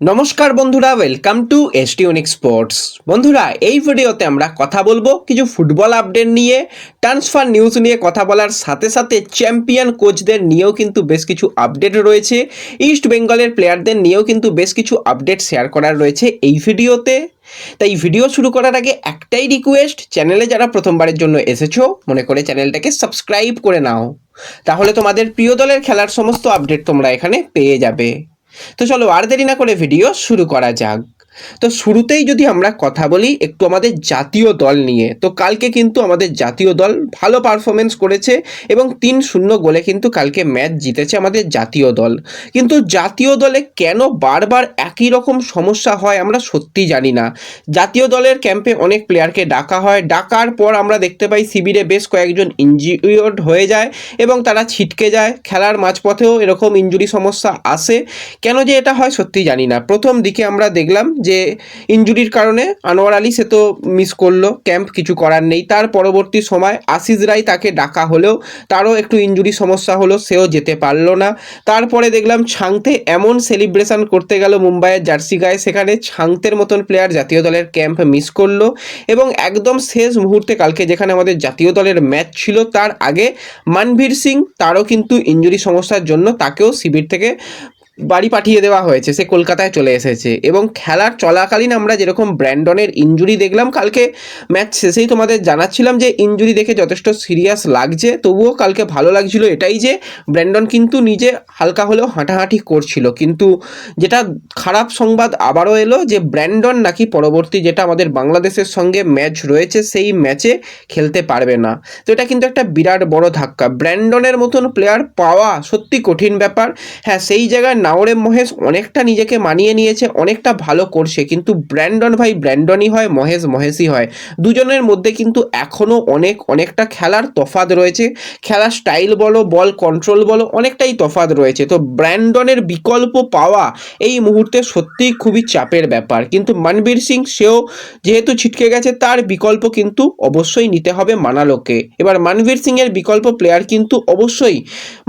নমস্কার বন্ধুরা welcome to এসটিউনিক sports বন্ধুরা, এই ভিডিওতে আমরা কথা বলব কিছু ফুটবল আপডেট নিয়ে ট্রান্সফার নিউজ নিয়ে কথা বলার সাথে সাথে চ্যাম্পিয়ন কোচদের নিয়েও কিন্তু বেশ কিছু আপডেট রয়েছে। ইস্ট বেঙ্গলের প্লেয়ারদের নিয়েও কিন্তু বেশ কিছু আপডেট শেয়ার করার রয়েছে এই ভিডিওতে। তাই ভিডিও শুরু করার আগে একটাই রিকোয়েস্ট চ্যানেলে যারা প্রথমবারের জন্য এসেছ, মনে করে চ্যানেলটাকে সাবস্ক্রাইব করে নাও। তাহলে তোমাদের প্রিয় দলের খেলার সমস্ত আপডেট তোমরা এখানে পেয়ে যাবে। তো চলো আর দেরি না করে ভিডিও শুরু করা যাক। তো শুরুতেই যদি আমরা কথা বলি একটু আমাদের জাতীয় দল নিয়ে, তো কালকে কিন্তু আমাদের জাতীয় দল ভালো পারফরমেন্স করেছে এবং তিন শূন্য গোলে কিন্তু কালকে ম্যাচ জিতেছে আমাদের জাতীয় দল। কিন্তু জাতীয় দলে কেন বারবার একই রকম সমস্যা হয় আমরা সত্যি জানি না। জাতীয় দলের ক্যাম্পে অনেক প্লেয়ারকে ডাকা হয়, ডাকার পর আমরা দেখতে পাই শিবিরে বেশ কয়েকজন ইনজিওর্ড হয়ে যায় এবং তারা ছিটকে যায়, খেলার মাঝপথেও এরকম ইঞ্জুরি সমস্যা আসে। কেন যে এটা হয় সত্যি জানি না। প্রথম দিকে আমরা দেখলাম যে ইঞ্জুরির কারণে আনোয়ার আলী সে তো মিস করল ক্যাম্প কিছু করার নেই। তার পরবর্তী সময় আশিস রায় তাকে ডাকা হলেও তারও একটু ইঞ্জুরি সমস্যা হলো, সেও যেতে পারল না। তারপরে দেখলাম ছাংতে এমন সেলিব্রেশন করতে গেল মুম্বাইয়ের জার্সি গায়ে, সেখানে ছাংতের মতন প্লেয়ার জাতীয় দলের ক্যাম্প মিস করল এবং একদম শেষ মুহূর্তে কালকে যেখানে আমাদের জাতীয় দলের ম্যাচ ছিল, তার আগে মানভীর সিং, তারও কিন্তু ইঞ্জুরি সমস্যার জন্য তাকেও শিবির থেকে বাড়ি পাঠিয়ে দেওয়া হয়েছে, সে কলকাতায় চলে এসেছে। এবং খেলার চলাকালীন আমরা যেরকম ব্র্যান্ডনের ইঞ্জুরি দেখলাম, কালকে ম্যাচ শেষেই তোমাদের জানাচ্ছিলাম যে ইঞ্জুরি দেখে যথেষ্ট সিরিয়াস লাগছে। তবুও কালকে ভালো লাগছিল এটাই যে ব্র্যান্ডন কিন্তু নিজে হালকা হলেও হাঁটাহাঁটি করছিল। কিন্তু যেটা খারাপ সংবাদ আবারও এলো যে ব্র্যান্ডন নাকি পরবর্তী যেটা আমাদের বাংলাদেশের সঙ্গে ম্যাচ রয়েছে, সেই ম্যাচে খেলতে পারবে না। তো এটা কিন্তু একটা বিরাট বড় ধাক্কা। ব্র্যান্ডনের মতন প্লেয়ার পাওয়া সত্যি কঠিন ব্যাপার। হ্যাঁ সেই জায়গায় নাওরে মহেশ, অনেকটা নিজেকে মানিয়ে নিয়েছে, অনেকটা ভালো করছে, কিন্তু ব্র্যান্ডন ভাই ব্র্যান্ডনই হয়, মহেশ মহেশই হয়। দুজনের মধ্যে কিন্তু এখনও অনেক, অনেকটা খেলার তফাৎ রয়েছে। খেলার স্টাইল বলো বল কন্ট্রোল বলো, অনেকটাই তফাৎ রয়েছে। তো ব্র্যান্ডনের বিকল্প পাওয়া এই মুহূর্তে সত্যিই খুবই চাপের ব্যাপার। কিন্তু মনবীর সিং, সেও যেহেতু ছিটকে গেছে, তার বিকল্প কিন্তু অবশ্যই নিতে হবে মানালোকে। এবার মনবীর সিংয়ের বিকল্প প্লেয়ার কিন্তু অবশ্যই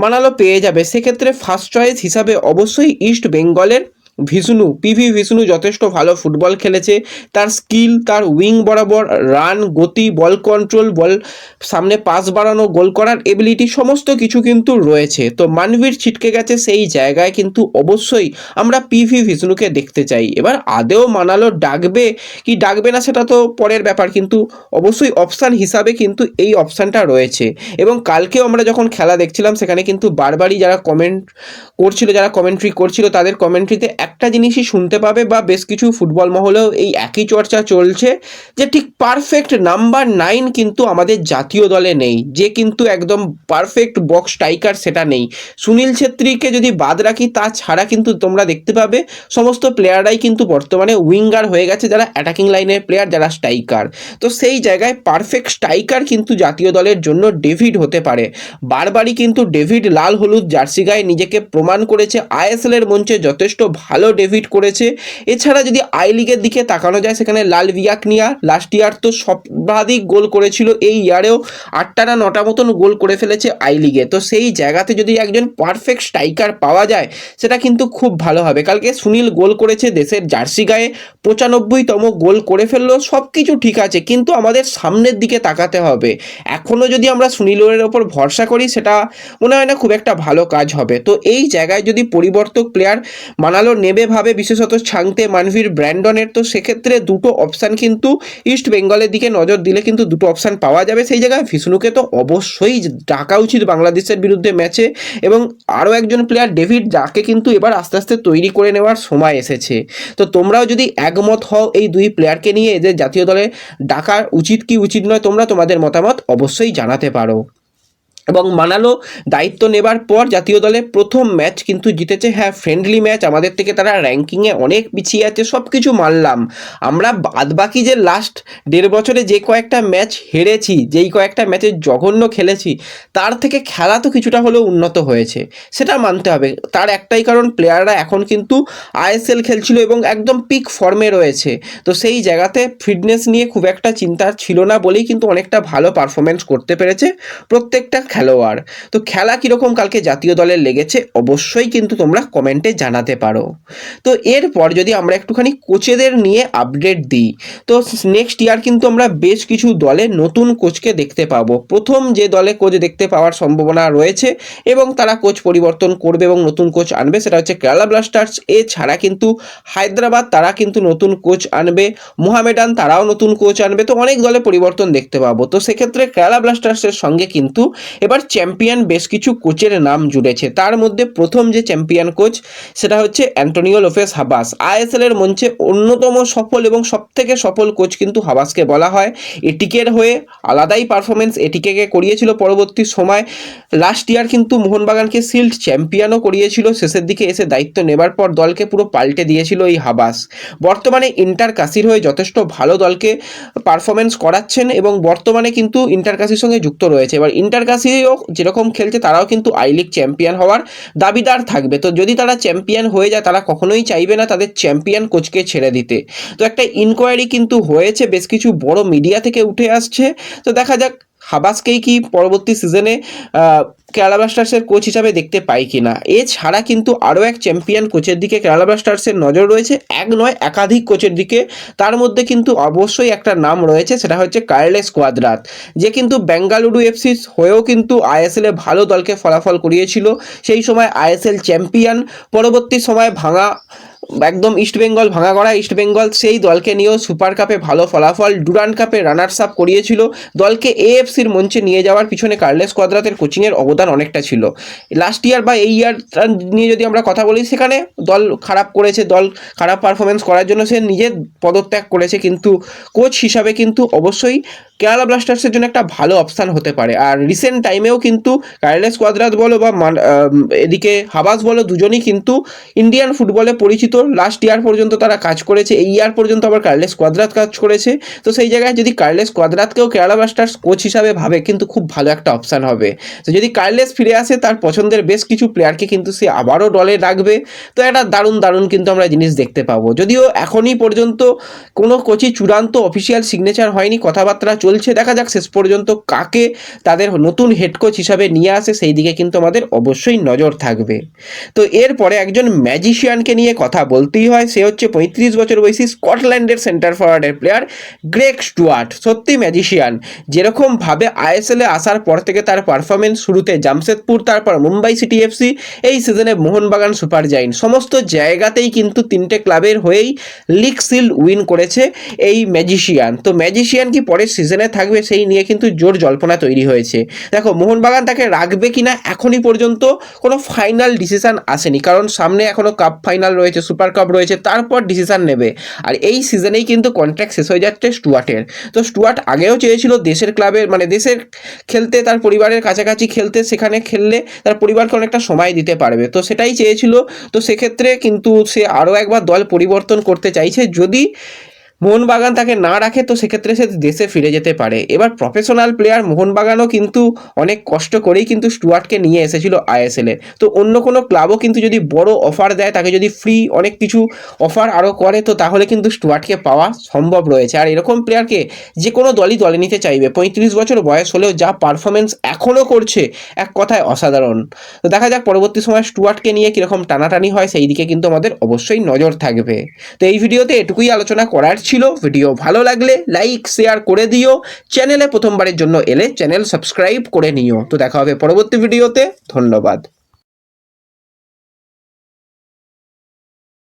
মানালো পেয়ে যাবে। সেক্ষেত্রে ফার্স্ট চয়েস হিসাবে অবশ্যই ইস্ট বেঙ্গলের ভিষ্ণু পিভি ভিষ্ণু যথেষ্ট ভালো ফুটবল খেলেছে। তার স্কিল, তার উইং বরাবর, রান, গতি, বল কন্ট্রোল, বল, সামনে পাস বাড়ানো, গোল করার এবিলিটি সমস্ত কিছু কিন্তু রয়েছে। তো মানবীর ছিটকে গেছে সেই জায়গায় কিন্তু অবশ্যই আমরা পিভি ভিষ্ণুকে দেখতে চাই। এবার আদেও মানালো ডাকবে। কি ডাকবে না সেটা তো পরের ব্যাপার, কিন্তু অবশ্যই অপশান হিসাবে কিন্তু এই অপশানটা রয়েছে। এবং কালকেও আমরা যখন খেলা দেখছিলাম, সেখানে কিন্তু বারবারই যারা কমেন্ট করছিল, যারা কমেন্ট্রি করছিল, তাদের কমেন্ট্রিতে একটা জিনিসই শুনতে পাবে বা বেশ কিছু ফুটবল মহলেও এই একই চর্চা চলছে যে ঠিক পারফেক্ট নাম্বার নাইন কিন্তু আমাদের জাতীয় দলে নেই, যে কিন্তু একদম পারফেক্ট বক্স স্ট্রাইকার সেটা নেই। সুনীল ছেত্রীকে যদি বাদ রাখি তাছাড়া কিন্তু তোমরা দেখতে পাবে সমস্ত প্লেয়াররাই কিন্তু বর্তমানে উইঙ্গার হয়ে গেছে যারা অ্যাটাকিং লাইনের প্লেয়ার যারা স্ট্রাইকার তো সেই জায়গায় পারফেক্ট স্ট্রাইকার কিন্তু জাতীয় দলের জন্য ডেভিড হতে পারে। বারবারই কিন্তু ডেভিড লাল হলুদ জার্সি গায়ে নিজেকে প্রমাণ করেছে। আইএসএল এর মঞ্চে যথেষ্ট ভালো ডেভিড করেছে। এছাড়া যদি আই লিগের দিকে তাকানো যায়, সেখানে লাল ভিয়াকনিয়া লাস্ট ইয়ার তো সর্বাধিক গোল করেছিল, এই ইয়ারেও আটটা না নটা মতন গোল করে ফেলেছে আই লিগে। তো সেই জায়গাতে যদি একজন পারফেক্ট স্ট্রাইকার পাওয়া যায়, সেটা কিন্তু খুব ভালো হবে। কালকে সুনীল গোল করেছে দেশের জার্সি গায়ে, পঁচানব্বইতম গোল করে ফেলল সব কিছু ঠিক আছে, কিন্তু আমাদের সামনের দিকে তাকাতে হবে। এখনও যদি আমরা সুনীলের ওপর ভরসা করি, সেটা মনে হয় না খুব একটা ভালো কাজ হবে। তো এই জায়গায় যদি পরিবর্তক প্লেয়ার মানালো নেবে ভাবে, বিশেষত ছাংতে মানভীর ব্র্যান্ডনের, তো সেক্ষেত্রে দুটো অপশান কিন্তু ইস্ট বেঙ্গলের দিকে নজর দিলে কিন্তু দুটো অপশান পাওয়া যাবে সেই জায়গায়। ভিষ্ণুকে তো অবশ্যই ডাকা উচিত বাংলাদেশের বিরুদ্ধে ম্যাচে এবং আরও একজন প্লেয়ার ডেভিড যাকে কিন্তু এবার আস্তে আস্তে তৈরি করে নেওয়ার সময় এসেছে। তো তোমরাও যদি একমত হও এই দুই প্লেয়ারকে নিয়ে এদের জাতীয় দলে ডাকা উচিত কি উচিত নয়, তোমরা তোমাদের মতামত অবশ্যই জানাতে পারো। এবং মানালো দায়িত্ব নেবার পর জাতীয় দলে প্রথম ম্যাচ কিন্তু জিতেছে। হ্যাঁ ফ্রেন্ডলি ম্যাচ। আমাদের থেকে তারা র্যাঙ্কিংয়ে অনেক পিছিয়ে আছে সব কিছু মানলাম। আমরা বাদবাকি যে লাস্ট দেড় বছরে যে কয়েকটা ম্যাচ হেরেছি, যেই কয়েকটা ম্যাচে জঘন্য খেলেছি, তার থেকে খেলা তো কিছুটা হলেও উন্নত হয়েছে। সেটা মানতে হবে। তার একটাই কারণ প্লেয়াররা এখন কিন্তু আইএসএল খেলছিল এবং একদম পিক ফর্মে রয়েছে। তো সেই জায়গাতে ফিটনেস নিয়ে খুব একটা চিন্তা ছিল না বলেই কিন্তু অনেকটা ভালো পারফরমেন্স করতে পেরেছে। প্রত্যেকটা খেলোয়াড়। তো খেলা কীরকম কালকে জাতীয় দলের লেগেছে অবশ্যই কিন্তু তোমরা কমেন্টে জানাতে পারো। তো এরপর যদি আমরা একটুখানি কোচেদের নিয়ে আপডেট দিই, তো নেক্সট ইয়ার কিন্তু আমরা বেশ কিছু দলে নতুন কোচকে দেখতে পাবো। প্রথম যে দলে কোচ দেখতে পাওয়ার সম্ভাবনা রয়েছে এবং তারা কোচ পরিবর্তন করবে এবং নতুন কোচ আনবে সেটা হচ্ছে কেরালা ব্লাস্টার্স এছাড়া কিন্তু হায়দ্রাবাদ তারা কিন্তু নতুন কোচ আনবে মোহামেডান তারাও নতুন কোচ আনবে, তো অনেক দলে পরিবর্তন দেখতে পাবো। তো সেক্ষেত্রে কেরালা ব্লাস্টার্সের সঙ্গে কিন্তু এবার চ্যাম্পিয়ন বেশ কিছু কোচের নাম জুড়েছে। তার মধ্যে প্রথম যে চ্যাম্পিয়ন কোচ, সেটা হচ্ছে অ্যান্টোনিও লোফেস হাবাস। আইএসএল এর মঞ্চে অন্যতম সফল এবং সবথেকে সফল কোচ কিন্তু হাবাসকে বলা হয়। এটিকের হয়ে আলাদাই পারফরমেন্স এটিকে করিয়েছিল পরবর্তী সময়। লাস্ট ইয়ার কিন্তু মোহনবাগানকে শিল্ড চ্যাম্পিয়নও করিয়েছিল। শেষের দিকে এসে দায়িত্ব নেবার পর দলকে পুরো পাল্টে দিয়েছিল এই হাবাস। বর্তমানে ইন্টার কাশির হয়ে যথেষ্ট ভালো দলকে পারফরমেন্স করাচ্ছেন এবং বর্তমানে কিন্তু ইন্টার কাশির সঙ্গে যুক্ত রয়েছে। এবার ইন্টার কাশিও যেরকম খেলছে তারাও কিন্তু আই লিগ চ্যাম্পিয়ন হওয়ার দাবিদার থাকবে। তো যদি তারা চ্যাম্পিয়ন হয়ে যায়, তারা কখনোই চাইবে না তাদের চ্যাম্পিয়ন কোচকে ছেড়ে দিতে। তো একটা ইনকোয়ারি কিন্তু হয়েছে, বেশ কিছু বড় মিডিয়া থেকে উঠে আসছে। তো দেখা যাক, হাবাসকেই কি পরবর্তী সিজনে কেরালা ব্লাস্টার্সের কোচ হিসাবে দেখতে পাই কিনা? এছাড়া কিন্তু আরও এক চ্যাম্পিয়ন কোচের দিকে কেরালা ব্লাস্টার্সের নজর রয়েছে। এক নয়, একাধিক কোচের দিকে। তার মধ্যে কিন্তু অবশ্যই একটা নাম রয়েছে, সেটা হচ্ছে কার্লেস কোয়াদ্রাত যে কিন্তু বেঙ্গালুরু এফসি হয়েও কিন্তু আইএসএল ভালো দলকে ফলাফল করিয়েছিল। সেই সময় আইএসএল চ্যাম্পিয়ন পরবর্তী সময় ভাঙা একদম ইস্টবেঙ্গল ভাঙা করা ইস্টবেঙ্গল সেই দলকে নিয়েও সুপার কাপে ভালো ফলাফল ডুরান্ড কাপে রানার্স আপ করিয়েছিল। দলকে এএফসির মঞ্চে নিয়ে যাওয়ার পিছনে কার্লেস কোয়াদ্রাতের কোচিংয়ের অবদান অনেকটা ছিল। লাস্ট ইয়ার বা এই ইয়ার নিয়ে যদি আমরা কথা বলি, সেখানে দল খারাপ করেছে, দল খারাপ পারফরমেন্স করার জন্য সে নিজে পদত্যাগ করেছে, কিন্তু কোচ হিসাবে কিন্তু অবশ্যই কেরালা ব্লাস্টার্সের জন্য একটা ভালো অপশান হতে পারে। আর রিসেন্ট টাইমেও কিন্তু কার্লেস কোয়াদ্রাত বলো বা এদিকে হাবাস বলো, দুজনই কিন্তু ইন্ডিয়ান ফুটবলে পরিচিত লাস্ট ইয়ার পর্যন্ত তারা কাজ করেছে, এই ইয়ার পর্যন্ত আবার কার্লেস কোয়াদ্রাত কাজ করেছে। তো সেই জায়গায় যদি কার্লেস কোয়াদ্রাতকেও কেরালা ব্লাস্টার্স কোচ হিসাবে ভাবে, কিন্তু খুব ভালো একটা অপশান হবে। তো যদি কার্লেস ফিরে আসে, তার পছন্দের বেশ কিছু প্লেয়ারকে কিন্তু সে আবারও দলে ডাকবে তো একটা দারুণ দারুণ কিন্তু আমরা জিনিস দেখতে পাবো। যদিও এখনই পর্যন্ত কোনো কোচই চূড়ান্ত অফিসিয়াল সিগনেচার হয়নি, কথাবার্তা চলছে। দেখা যাক শেষ পর্যন্ত কাকে তাদের নতুন হেড কোচ হিসাবে নিয়ে আসে, সেই দিকে কিন্তু আমাদের অবশ্যই নজর থাকবে। তো এরপরে একজন ম্যাজিশিয়ানকে নিয়ে কথা বলতেই হয়, সে হচ্ছে পঁয়ত্রিশ বছর বয়সী স্কটল্যান্ডের সেন্টার ফরওয়ার্ডের প্লেয়ার গ্রেক স্টুয়ার্ট। সত্যি ম্যাজিশিয়ান যেরকমভাবে আইএসএলে আসার পর থেকে তার পারফরমেন্স শুরুতে জামশেদপুর, তারপর মুম্বাই সিটি এফসি এই সিজনে মোহনবাগান সুপার জাইন সমস্ত জায়গাতেই কিন্তু তিনটে ক্লাবের হয়েই লিগ সিল্ড উইন করেছে এই ম্যাজিশিয়ান তো ম্যাজিশিয়ান কি পরের সিজনে থাকবে সেই নিয়ে কিন্তু জোর জল্পনা তৈরি হয়েছে। দেখো, মোহনবাগান তাকে রাখবে কিনা এখনই পর্যন্ত কোনো ফাইনাল ডিসিশন আসেনি। কারণ সামনে এখনও কাপ ফাইনাল রয়েছে সুপার কাপ রয়েছে, তারপর ডিসিশান নেবে। আর এই সিজনেই কিন্তু কন্ট্রাক্ট শেষ হয়ে যাচ্ছে স্টুয়ার্টের। তো স্টুয়ার্ট আগেও চেয়েছিল দেশের ক্লাবের মানে দেশের খেলতে, তার পরিবারের কাছাকাছি খেলতে, সেখানে খেললে তার পরিবারকে অনেকটা সময় দিতে পারবে। তো সেটাই চেয়েছিল। তো সেক্ষেত্রে কিন্তু সে আরও একবার দল পরিবর্তন করতে চাইছে। যদি মোহনবাগান তাকে না রাখে, তো সেক্ষেত্রে সে দেশে ফিরে যেতে পারে। এবার প্রফেশনাল প্লেয়ার মোহনবাগানও কিন্তু অনেক কষ্ট করেই কিন্তু স্টুয়ার্টকে নিয়ে এসেছিল আইএসএলে তো অন্য কোনো ক্লাবও কিন্তু যদি বড় অফার দেয়, তাকে যদি ফ্রি অনেক কিছু অফার আরও করে, তো তাহলে কিন্তু স্টুয়ার্টকে পাওয়া সম্ভব রয়েছে। আর এরকম প্লেয়ারকে যে কোনো দলই দলে নিতে চাইবে। পঁয়ত্রিশ বছর বয়স হলেও যা পারফরমেন্স এখনও করছে, এক কথায় অসাধারণ। তো দেখা যাক পরবর্তী সময় স্টুয়ার্টকে নিয়ে কীরকম টানাটানি হয়, সেই দিকে কিন্তু আমাদের অবশ্যই নজর থাকবে। তো এই ভিডিওতে এটুকুই আলোচনা করার ছিল ভিডিও ভালো লাগলে লাইক শেয়ার করে দিও। চ্যানেলে প্রথমবারের জন্য এলে চ্যানেল সাবস্ক্রাইব করে নিও। তো দেখা হবে পরবর্তী ভিডিওতে ধন্যবাদ।